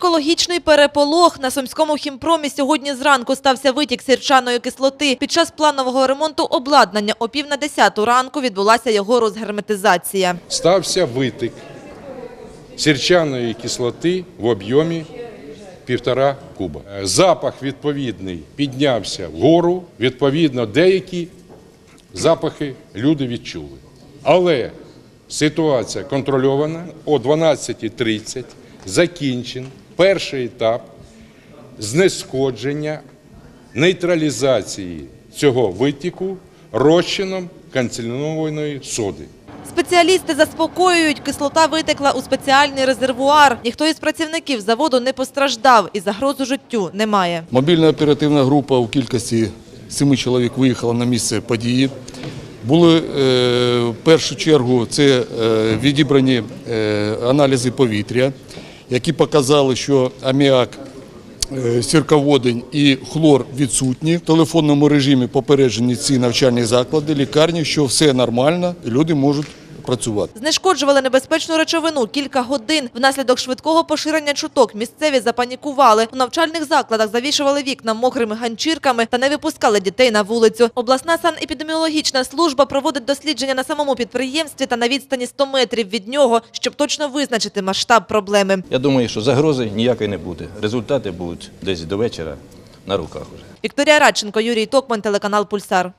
Екологічний переполох на Сумському хімпромі сьогодні зранку стався витік сірчаної кислоти. Під час планового ремонту обладнання о пів на десяту ранку відбулася його розгерметизація. стався витик сірчаної кислоти в об'ємі півтора куба. Запах відповідний піднявся вгору, відповідно, деякі запахи люди відчули. Але ситуація контрольована. О 12.30 закінчен перший етап знешкодження нейтралізації цього витіку розчином канцелінованої соди. Спеціалісти заспокоюють, кислота витекла у спеціальний резервуар. Ніхто із працівників заводу не постраждав і загрозу життю немає. Мобільна оперативна група у кількості семи чоловік виїхала на місце події. Були е, в першу чергу це е, відібрані е, аналізи повітря, які показали, що аміак, е, сірководень і хлор відсутні. В телефонному режимі попереджені ці навчальні заклади, лікарні, що все нормально, люди можуть працювати. Знешкоджували небезпечну речовину кілька годин. Внаслідок швидкого поширення чуток місцеві запанікували. У навчальних закладах завішували вікна мокрими ганчірками та не випускали дітей на вулицю. Обласна санепідеміологічна служба проводить дослідження на самому підприємстві та на відстані 100 метрів від нього, щоб точно визначити масштаб проблеми. Я думаю, що загрози ніякої не буде. Результати будуть десь до вечора на руках уже. Вікторія Радченко, Юрій Токман, телеканал Пульсар.